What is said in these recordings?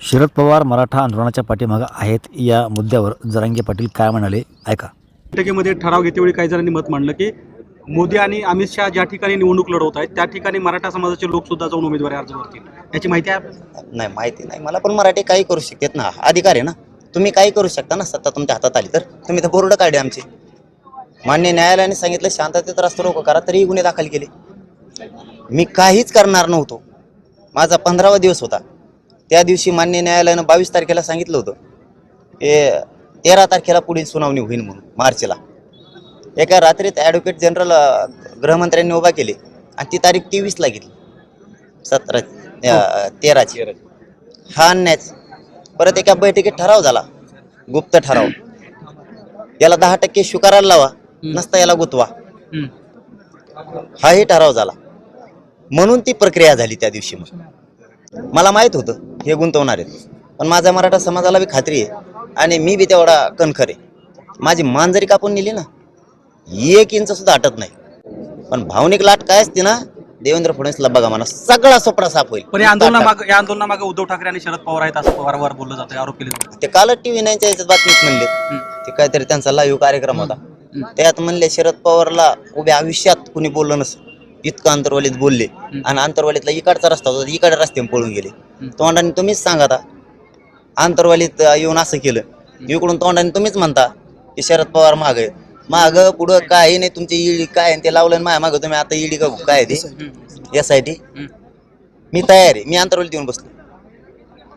शरद पवार मराठा आंदोलनाच्या पाठीमागं आहेत या मुद्द्यावर जरांगे पाटील काय म्हणाले? ऐका. बैठकीमध्ये ठराव घेतेवेळी काही जणांनी मत मांडलं की मोदी आणि अमित शहा ज्या ठिकाणी निवडणूक लढवत आहेत त्या ठिकाणी मराठा समाजाचे लोक सुद्धा जाऊन उमेदवारी अर्ज करतील. याची माहिती आहे? नाही माहिती नाही. मला पण मराठी काही करू शकतात ना. अधिकार आहे ना. तुम्ही काही करू शकता ना. सत्ता तुमच्या हातात आली तर. तुम्ही तर बोर्ड काढले आमचे. मान्य न्यायालयाने सांगितलं शांततेत रस्ता रोको करा तरीही गुन्हे दाखल केले. मी काहीच करणार नव्हतो. माझा पंधरावा दिवस होता. त्या दिवशी मान्य न्यायालयानं बावीस तारखेला सांगितलं होतं. की तेरा तारखेला पुढील सुनावणी होईल म्हणून मार्चला. एका रात्रीत ॲडव्होकेट जनरल गृहमंत्र्यांनी उभा केले आणि ती तारीख तेवीसला घेतली. सतरा तेराची. हा अन्यायच. परत एका बैठकीत ठराव झाला. गुप्त ठराव. याला दहा टक्के स्वीकारायला लावा नसता याला गुतवा. हाही ठराव झाला. म्हणून ती प्रक्रिया झाली त्या दिवशी मग. मला माहीत होतं. हे गुंतवणार आहेत. पण माझ्या मराठा समाजाला बी खात्री आहे आणि मी बी तेवढा कणखर आहे. माझी मान जरी कापून नेली ना एक इंच सुद्धा हटत नाही. पण भावनिक लाट काय असते ना देवेंद्र फडणवीसला बघा म्हणा सगळा सोपडा साफ होईल. पण या आंदोलनामागे या आंदोलनामागे उद्धव ठाकरे आणि शरद पवार आहेत असं पवारवर बोललं जातं आरोप केले जातात. ते कालच टीव्ही नाईनच्या याच्यात बातमीत म्हणले. ते काहीतरी त्यांचा लाईव्ह कार्यक्रम होता. त्यात म्हणले शरद पवारला उभ्या आयुष्यात कुणी बोललं नसेल इतकं अंतरवालीत बोलले. आणि अंतरवालीतला इकडचा रस्ता होता इकडे रस्त्याने पळून गेले. तोंडाने तुम्हीच सांगा आता अंतरवालीत येऊन असं केलं. इकडून तोंडाने तुम्हीच म्हणता की शरद पवार माग. आहे माग पुढं काही नाही तुमची ईडी काय ते लावलं माझ्या माग तुम्ही आता ईडी का काय एस आय टी मी तयार आहे. मी आंतरवालीत येऊन बसलो.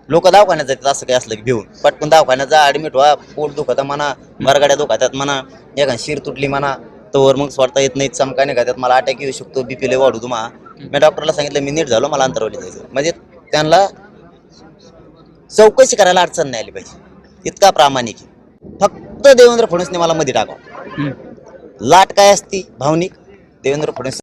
लोक दवाखान्यात जातात असं काही असलं की भिवून पटकन दवाखान्यात जा ऍडमिट व्हा. पोट दुखत म्हणा मरगाड्या दुखातात म्हणा एका शिर तुटली म्हणा तोवर मग स्वतः येत नाही चमका खात्यात. मला अटॅक येऊ शकतो बीपी लय वाढू तुम्हा. मी डॉक्टरला सांगितलं मी नीट झालो मला अंतरवली जायचं. म्हणजे त्यांना चौकशी करायला अडचण नाही आली पाहिजे. इतका प्रामाणिक. फक्त देवेंद्र फडणवीसने मला मध्ये टाकावं लाट काय असती? भावनिक. देवेंद्र फडणवीस